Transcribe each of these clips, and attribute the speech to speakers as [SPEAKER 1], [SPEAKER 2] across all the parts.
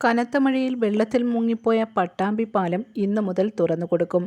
[SPEAKER 1] കനത്ത മഴയിൽ വെള്ളത്തിൽ മുങ്ങിപ്പോയ പട്ടാമ്പി പാലം ഇന്നു മുതൽ തുറന്നുകൊടുക്കും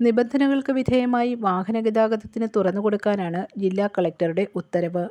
[SPEAKER 1] നിബന്ധനകൾക്ക് വിധേയമായി വാഹന വാഹനഗതാഗതത്തിന് തുറന്നുകൊടുക്കാനാണ് ജില്ലാ കളക്ടറുടെ ഉത്തരവ്.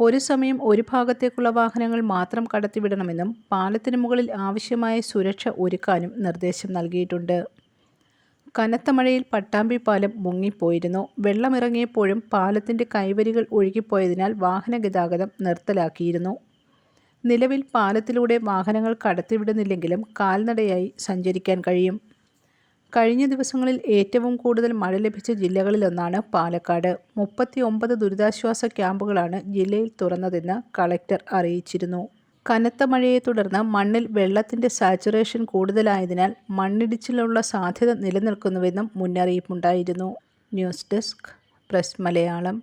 [SPEAKER 1] ഒരു സമയം ഒരു ഭാഗത്തേക്കുള്ള വാഹനങ്ങൾ മാത്രം കടത്തിവിടണമെന്നും പാലത്തിന് മുകളിൽ ആവശ്യമായ സുരക്ഷ ഒരുക്കാനും നിർദ്ദേശം നൽകിയിട്ടുണ്ട്. കനത്ത മഴയിൽ പട്ടാമ്പി പാലം മുങ്ങിപ്പോയിരുന്നു. വെള്ളമിറങ്ങിയപ്പോഴും പാലത്തിന്റെ കൈവരികൾ ഒഴുകിപ്പോയതിനാൽ വാഹന ഗതാഗതം നിർത്തലാക്കിയിരുന്നു. നിലവിൽ പാലത്തിലൂടെ വാഹനങ്ങൾ കടത്തിവിടുന്നില്ലെങ്കിലും കാൽനടയായി സഞ്ചരിക്കാൻ കഴിയും. കഴിഞ്ഞ ദിവസങ്ങളിൽ ഏറ്റവും കൂടുതൽ മഴ ലഭിച്ച ജില്ലകളിലൊന്നാണ് പാലക്കാട്. മുപ്പത്തി ഒമ്പത് ദുരിതാശ്വാസ ക്യാമ്പുകളാണ് ജില്ലയിൽ തുറന്നതെന്ന് കളക്ടർ അറിയിച്ചിരുന്നു. കനത്ത മഴയെ തുടർന്ന് മണ്ണിൽ വെള്ളത്തിന്റെ സാച്ചുറേഷൻ കൂടുതലായതിനാൽ മണ്ണിടിച്ചിലുള്ള സാധ്യത നിലനിൽക്കുന്നുവെന്നും മുന്നറിയിപ്പുണ്ടായിരുന്നു. News desk press Malayalam.